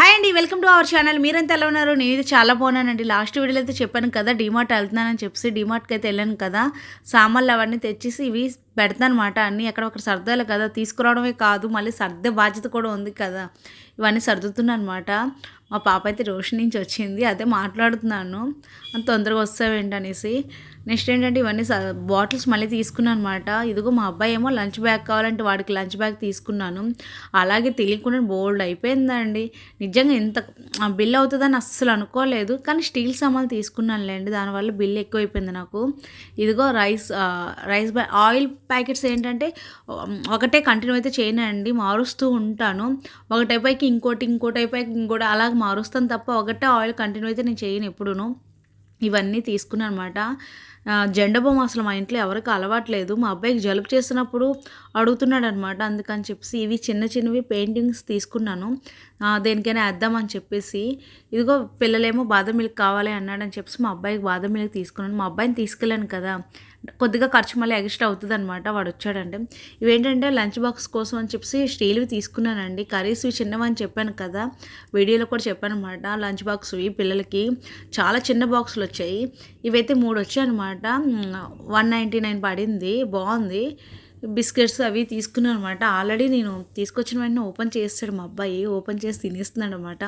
Hi అండి welcome to our channel. మీరంతా ఎలా ఉన్నారు? నేను చాలా బాగున్నానండి. లాస్ట్ వీడియోలో అయితే చెప్పాను కదా డిమార్ట్ వెళ్తున్నానని చెప్పి డిమార్ట్కి అయితే వెళ్ళాను కదా. సామాన్లు అవన్నీ తెచ్చేసి ఇవి పెడతానమాట. అన్నీ ఎక్కడ సర్దాలి కదా. తీసుకురావడమే కాదు మళ్ళీ సర్దే బాధ్యత కూడా ఉంది కదా. ఇవన్నీ సర్దుతున్నాను అనమాట మా పాప అయితే రోషన్ నుంచి వచ్చింది. అదే మాట్లాడుతున్నాను. అంత తొందరగా వస్తావేంటి అనేసి నెక్స్ట్ ఏంటంటే ఇవన్నీ బాటిల్స్ మళ్ళీ తీసుకున్నాను అనమాట ఇదిగో మా అబ్బాయి ఏమో లంచ్ బ్యాగ్ కావాలంటే వాడికి లంచ్ బ్యాగ్ తీసుకున్నాను. అలాగే తెలియకుండా బోల్డ్ అయిపోయిందండి. నిజంగా ఎంత బిల్ అవుతుందని అస్సలు అనుకోలేదు. కానీ స్టీల్ సామాన్లు తీసుకున్నానులేండి. దానివల్ల బిల్ ఎక్కువైపోయింది నాకు. ఇదిగో rice rice bag oil packets ఏంటంటే ఒకటే కంటిన్యూ అయితే చేయనండి మారుస్తూ ఉంటాను. ఒక అయిపోయి ఇంకోటి ఇంకోటి ఇంకో టైప్ ఇంకోటి అలాగ మారుస్తాను తప్ప ఒకటే ఆయిల్ కంటిన్యూ అయితే నేను చేయను ఎప్పుడూను. ఇవన్నీ తీసుకున్నాను అనమాట జెండబొమ్మ అసలు మా ఇంట్లో ఎవరికి అలవాట్లేదు. మా అబ్బాయికి జలుబు చేసినప్పుడు అడుగుతున్నాడు అనమాట అందుకని చెప్పేసి ఇవి చిన్న చిన్నవి పెయింటింగ్స్ తీసుకున్నాను. దేనికైనా వేద్దామని చెప్పేసి ఇదిగో పిల్లలేమో బాదం మిల్క్ కావాలి అన్నాడని చెప్పేసి మా అబ్బాయికి బాదం మిల్క్ తీసుకున్నాను. మా అబ్బాయిని తీసుకెళ్ళాను కదా. కొద్దిగా ఖర్చు మళ్ళీ ఎక్స్ట్రా అవుతుంది అనమాట వాడు వచ్చాడంటే ఇవేంటంటే లంచ్ బాక్స్ కోసం అని చెప్పేసి స్టీల్వి తీసుకున్నానండి. కర్రీస్ ఇవి చిన్నవని చెప్పాను కదా వీడియోలో కూడా చెప్పాను అనమాట లంచ్ బాక్స్ ఇవి పిల్లలకి చాలా చిన్న బాక్సులు వచ్చాయి. ఇవైతే మూడు వచ్చాయి అనమాట వన్ నైంటీ నైన్ పడింది. బాగుంది. బిస్కెట్స్ అవి తీసుకున్నాను అనమాట ఆల్రెడీ నేను తీసుకొచ్చిన వెంటనే ఓపెన్ చేస్తాడు మా అబ్బాయి. ఓపెన్ చేసి తినేస్తున్నాడు అనమాట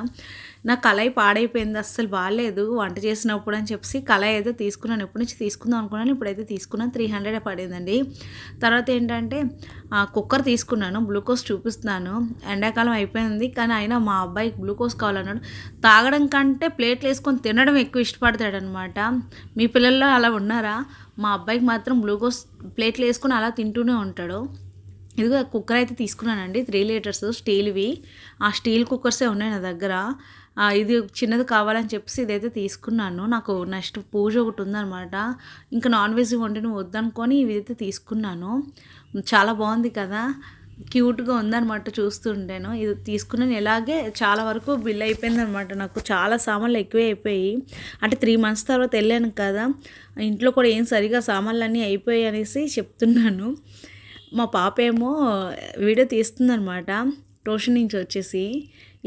నా కళాయి పాడైపోయింది అస్సలు బాగాలేదు. వంట చేసినప్పుడు అని చెప్పి కళాయి అయితే తీసుకున్నాను. ఎప్పటి నుంచి తీసుకుందాం అనుకున్నాను ఇప్పుడైతే తీసుకున్నాను త్రీ హండ్రెడ్ పడిందండి. తర్వాత ఏంటంటే ఆ, కుక్కర్ తీసుకున్నాను గ్లూకోజ్ చూపిస్తున్నాను. ఎండాకాలం అయిపోయింది కానీ అయినా మా అబ్బాయికి గ్లూకోజ్ కావాలన్నాడు. తాగడం కంటే ప్లేట్లు వేసుకొని తినడం ఎక్కువ ఇష్టపడతాడనమాట మీ పిల్లల్లో అలా ఉన్నారా? మా అబ్బాయికి మాత్రం గ్లూకోజ్ ప్లేట్లు వేసుకొని అలా తింటూనే ఉంటాడు. ఇదిగో కుక్కర్ అయితే తీసుకున్నానండి. త్రీ లీటర్స్ స్టీల్వి. ఆ స్టీల్ కుక్కర్సే ఉన్నాయి నా దగ్గర. ఇది చిన్నది కావాలని చెప్పేసి ఇదైతే తీసుకున్నాను. నాకు నెక్స్ట్ పూజ ఒకటి ఉందన్నమాట. ఇంకా నాన్ వెజ్ వండిని వద్దనుకొని ఇదైతే తీసుకున్నాను. చాలా బాగుంది కదా. క్యూట్గా ఉందన్నమాట చూస్తుంటాను. ఇది తీసుకున్నాను ఇలాగే చాలా వరకు బిల్ అయిపోయిందనమాట నాకు చాలా సామాన్లు ఎక్కువే అయిపోయి అంటే త్రీ మంత్స్ తర్వాత వెళ్ళాను కదా ఇంట్లో కూడా ఏం సరిగా సామాన్లు అన్నీ అయిపోయాయి అనేసి చెప్తున్నాను. మా పాప ఏమో వీడియో తీస్తుందనమాట ట్యూషన్ నుంచి వచ్చేసి.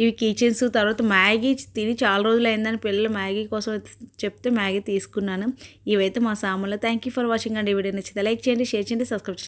ఇవి కిచెన్స్ తర్వాత మ్యాగీ తిని చాలా రోజులు అయిందని పిల్లలు మ్యాగీ కోసం చెప్తే మ్యాగీ తీసుకున్నాను. ఇవైతే మా సామాన్లు. థ్యాంక్ యూ ఫర్ వాచింగ్ అండి. వీడియో నచ్చితే లైక్ చేయండి షేర్ చేయండి సబ్స్క్రైబ్ చేయండి.